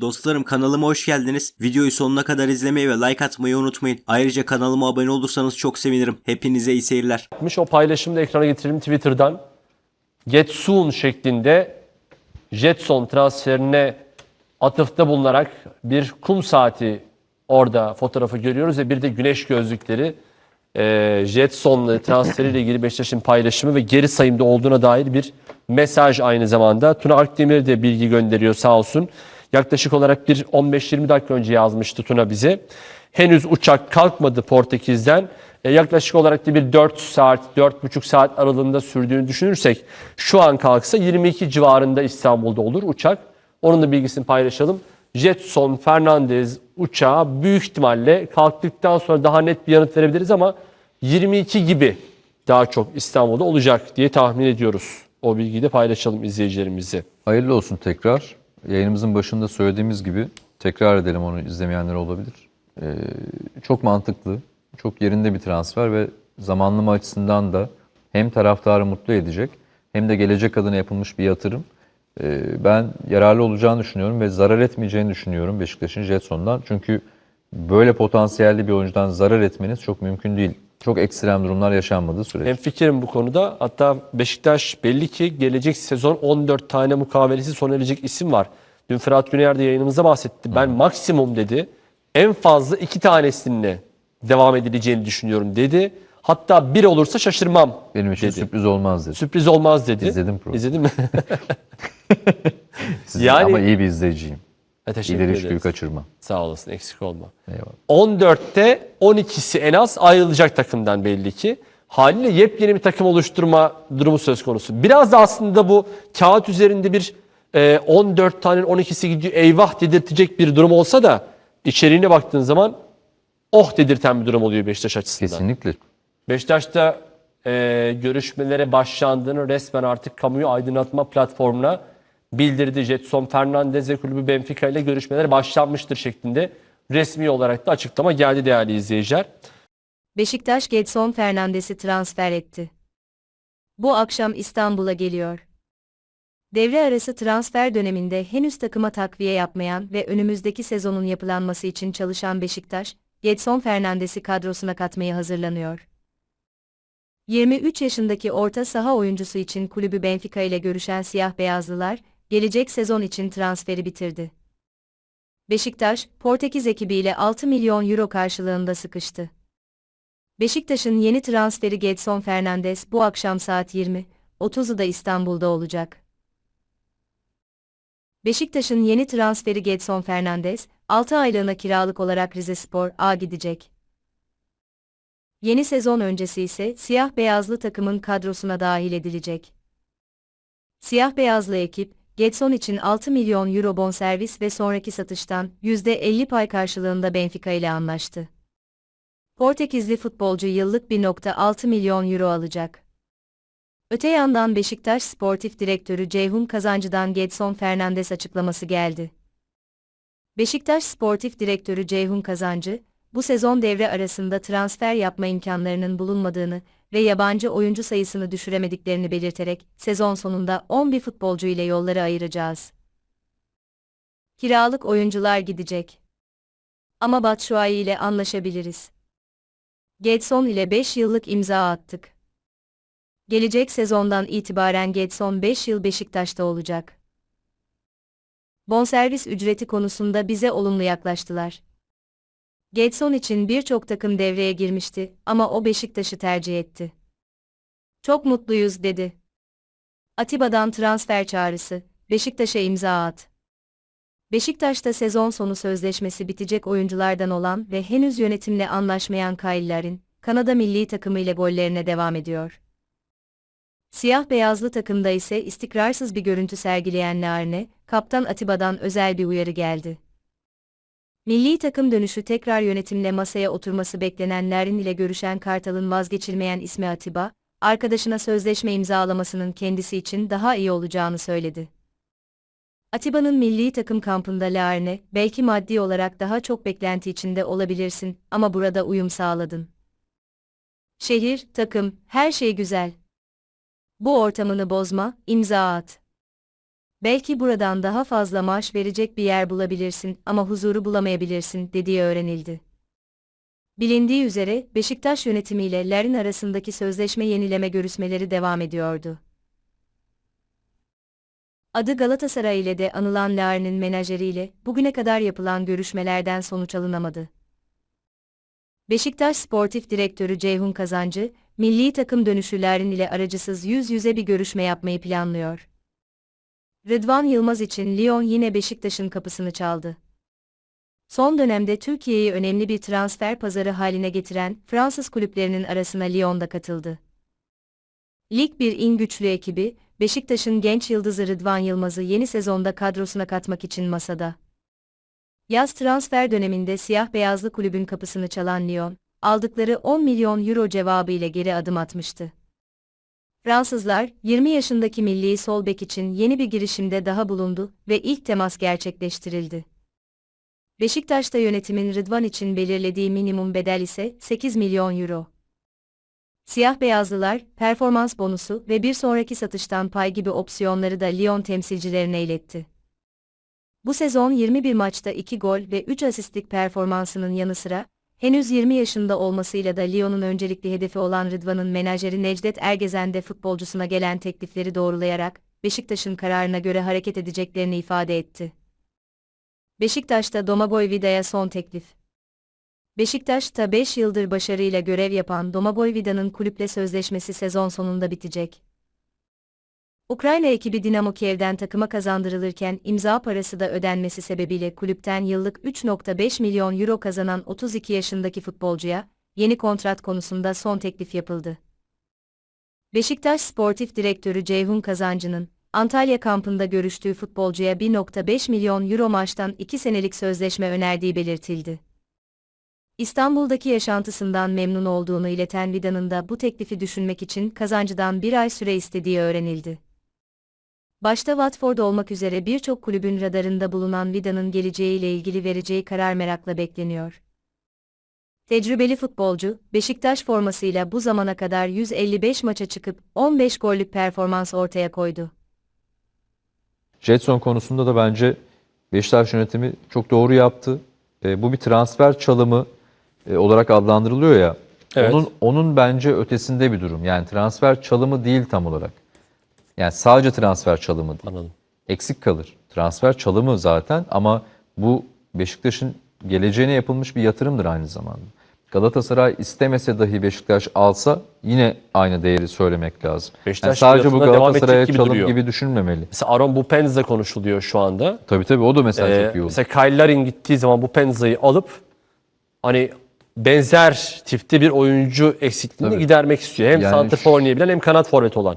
Dostlarım kanalıma hoş geldiniz. Videoyu sonuna kadar izlemeyi ve like atmayı unutmayın. Ayrıca kanalıma abone olursanız çok sevinirim. Hepinize iyi seyirler. yapmış. O paylaşımı da ekrana getirelim Twitter'dan. Get soon şeklinde Jetson transferine atıfta bulunarak bir kum saati orada fotoğrafı görüyoruz ve bir de güneş gözlükleri. Ee, Jetson transferiyle ilgili Beşiktaş'ın paylaşımı ve geri sayımda olduğuna dair bir mesaj aynı zamanda. Tuna Akdemir de bilgi gönderiyor sağ olsun. Yaklaşık olarak bir 15-20 dakika önce yazmıştı Tuna bize. Henüz uçak kalkmadı Portekiz'den. E, yaklaşık olarak da bir 4 saat, 4,5 saat aralığında sürdüğünü düşünürsek şu an kalksa 22 civarında İstanbul'da olur uçak. Onun da bilgisini paylaşalım. Jetson Fernandez uçağı büyük ihtimalle kalktıktan sonra daha net bir yanıt verebiliriz ama 22 gibi daha çok İstanbul'da olacak diye tahmin ediyoruz. O bilgiyi de paylaşalım izleyicilerimize. Hayırlı olsun tekrar. Yayınımızın başında söylediğimiz gibi tekrar edelim onu izlemeyenler olabilir. Ee, çok mantıklı, çok yerinde bir transfer ve zamanlama açısından da hem taraftarı mutlu edecek hem de gelecek adına yapılmış bir yatırım. Ee, ben yararlı olacağını düşünüyorum ve zarar etmeyeceğini düşünüyorum Beşiktaş'ın Jetson'dan. Çünkü böyle potansiyelli bir oyuncudan zarar etmeniz çok mümkün değil. Çok ekstrem durumlar yaşanmadığı sürece. Hem fikrim bu konuda. Hatta Beşiktaş belli ki gelecek sezon 14 tane mukavelesi sona erecek isim var. Dün Fırat Güner de yayınımızda bahsetti. Ben maksimum dedi. En fazla iki tanesinde devam edileceğini düşünüyorum dedi. Hatta bir olursa şaşırmam Benim için dedi. sürpriz olmaz dedi. Sürpriz olmaz dedi. İzledim programı. İzledin mi? Sizin Yani- ama iyi bir izleyiciyim. Ha, teşekkür İleri ederiz. çıkıyor kaçırma. Sağ olasın eksik olma. Eyvallah. 14'te 12'si en az ayrılacak takımdan belli ki. Haliyle yepyeni bir takım oluşturma durumu söz konusu. Biraz da aslında bu kağıt üzerinde bir e, 14 tane 12'si gidiyor eyvah dedirtecek bir durum olsa da içeriğine baktığın zaman oh dedirten bir durum oluyor Beşiktaş açısından. Kesinlikle. Beşiktaş'ta e, görüşmelere başlandığını resmen artık kamuyu aydınlatma platformuna bildirdi. Jetson Fernandez ve kulübü Benfica ile görüşmeler başlanmıştır şeklinde resmi olarak da açıklama geldi değerli izleyiciler. Beşiktaş Gedson Fernandes'i transfer etti. Bu akşam İstanbul'a geliyor. Devre arası transfer döneminde henüz takıma takviye yapmayan ve önümüzdeki sezonun yapılanması için çalışan Beşiktaş, Gedson Fernandes'i kadrosuna katmaya hazırlanıyor. 23 yaşındaki orta saha oyuncusu için kulübü Benfica ile görüşen siyah beyazlılar, gelecek sezon için transferi bitirdi. Beşiktaş, Portekiz ekibiyle 6 milyon euro karşılığında sıkıştı. Beşiktaş'ın yeni transferi Gedson Fernandes bu akşam saat 20.30'da da İstanbul'da olacak. Beşiktaş'ın yeni transferi Gedson Fernandes, 6 aylığına kiralık olarak Rizespor A gidecek. Yeni sezon öncesi ise siyah beyazlı takımın kadrosuna dahil edilecek. Siyah beyazlı ekip, Gedson için 6 milyon euro bonservis ve sonraki satıştan %50 pay karşılığında Benfica ile anlaştı. Portekizli futbolcu yıllık 1.6 milyon euro alacak. Öte yandan Beşiktaş Sportif Direktörü Ceyhun Kazancı'dan Gedson Fernandes açıklaması geldi. Beşiktaş Sportif Direktörü Ceyhun Kazancı, bu sezon devre arasında transfer yapma imkanlarının bulunmadığını ve yabancı oyuncu sayısını düşüremediklerini belirterek sezon sonunda 11 futbolcu ile yolları ayıracağız. Kiralık oyuncular gidecek. Ama Batshuayi ile anlaşabiliriz. Gedson ile 5 yıllık imza attık. Gelecek sezondan itibaren Gedson 5 yıl Beşiktaş'ta olacak. Bonservis ücreti konusunda bize olumlu yaklaştılar. Gedson için birçok takım devreye girmişti ama o Beşiktaş'ı tercih etti. Çok mutluyuz dedi. Atiba'dan transfer çağrısı, Beşiktaş'a imza at. Beşiktaş'ta sezon sonu sözleşmesi bitecek oyunculardan olan ve henüz yönetimle anlaşmayan Kyle Larin, Kanada milli takımı ile gollerine devam ediyor. Siyah beyazlı takımda ise istikrarsız bir görüntü sergileyen Larne, kaptan Atiba'dan özel bir uyarı geldi. Milli takım dönüşü tekrar yönetimle masaya oturması beklenen Larin ile görüşen Kartal'ın vazgeçilmeyen ismi Atiba, arkadaşına sözleşme imzalamasının kendisi için daha iyi olacağını söyledi. Atiba'nın milli takım kampında Larne, belki maddi olarak daha çok beklenti içinde olabilirsin ama burada uyum sağladın. Şehir, takım, her şey güzel. Bu ortamını bozma, imza at. Belki buradan daha fazla maaş verecek bir yer bulabilirsin ama huzuru bulamayabilirsin dediği öğrenildi. Bilindiği üzere Beşiktaş yönetimiyle Larin arasındaki sözleşme yenileme görüşmeleri devam ediyordu. Adı Galatasaray ile de anılan Larin'in menajeriyle bugüne kadar yapılan görüşmelerden sonuç alınamadı. Beşiktaş Sportif Direktörü Ceyhun Kazancı, milli takım dönüşü Larin ile aracısız yüz yüze bir görüşme yapmayı planlıyor. Rıdvan Yılmaz için Lyon yine Beşiktaş'ın kapısını çaldı. Son dönemde Türkiye'yi önemli bir transfer pazarı haline getiren Fransız kulüplerinin arasına Lyon da katıldı. Lig 1'in güçlü ekibi, Beşiktaş'ın genç yıldızı Rıdvan Yılmaz'ı yeni sezonda kadrosuna katmak için masada. Yaz transfer döneminde siyah beyazlı kulübün kapısını çalan Lyon, aldıkları 10 milyon euro cevabı ile geri adım atmıştı. Fransızlar, 20 yaşındaki milli sol bek için yeni bir girişimde daha bulundu ve ilk temas gerçekleştirildi. Beşiktaş'ta yönetimin Rıdvan için belirlediği minimum bedel ise 8 milyon euro. Siyah beyazlılar, performans bonusu ve bir sonraki satıştan pay gibi opsiyonları da Lyon temsilcilerine iletti. Bu sezon 21 maçta 2 gol ve 3 asistlik performansının yanı sıra, henüz 20 yaşında olmasıyla da Lyon'un öncelikli hedefi olan Rıdvan'ın menajeri Necdet Ergezen de futbolcusuna gelen teklifleri doğrulayarak, Beşiktaş'ın kararına göre hareket edeceklerini ifade etti. Beşiktaş'ta Domagoj Vida'ya son teklif. Beşiktaş'ta 5 yıldır başarıyla görev yapan Domagoj Vida'nın kulüple sözleşmesi sezon sonunda bitecek. Ukrayna ekibi Dinamo Kiev'den takıma kazandırılırken imza parası da ödenmesi sebebiyle kulüpten yıllık 3.5 milyon euro kazanan 32 yaşındaki futbolcuya yeni kontrat konusunda son teklif yapıldı. Beşiktaş Sportif Direktörü Ceyhun Kazancı'nın Antalya kampında görüştüğü futbolcuya 1.5 milyon euro maaştan 2 senelik sözleşme önerdiği belirtildi. İstanbul'daki yaşantısından memnun olduğunu ileten Vida'nın da bu teklifi düşünmek için kazancıdan bir ay süre istediği öğrenildi. Başta Watford olmak üzere birçok kulübün radarında bulunan Vida'nın geleceğiyle ilgili vereceği karar merakla bekleniyor. Tecrübeli futbolcu, Beşiktaş formasıyla bu zamana kadar 155 maça çıkıp 15 gollük performans ortaya koydu. Jetson konusunda da bence Beşiktaş yönetimi çok doğru yaptı. E, bu bir transfer çalımı e, olarak adlandırılıyor ya. Evet. Onun onun bence ötesinde bir durum. Yani transfer çalımı değil tam olarak. Yani sadece transfer çalımı değil. Anladım. Eksik kalır. Transfer çalımı zaten ama bu Beşiktaş'ın geleceğine yapılmış bir yatırımdır aynı zamanda. Galatasaray istemese dahi Beşiktaş alsa yine aynı değeri söylemek lazım. Beşiktaş Yani sadece bu Galatasaray'a gibi çalım duruyor. gibi düşünmemeli. Mesela Aaron Bupenza konuşuluyor şu anda. Tabii tabii o da mesela Ee, çok iyi olur. mesela Kyle Larin gittiği zaman Bupenza'yı alıp hani benzer tipte bir oyuncu eksikliğini Tabii. gidermek istiyor. Hem Yani santrfor oynayabilen hem kanat forvet olan.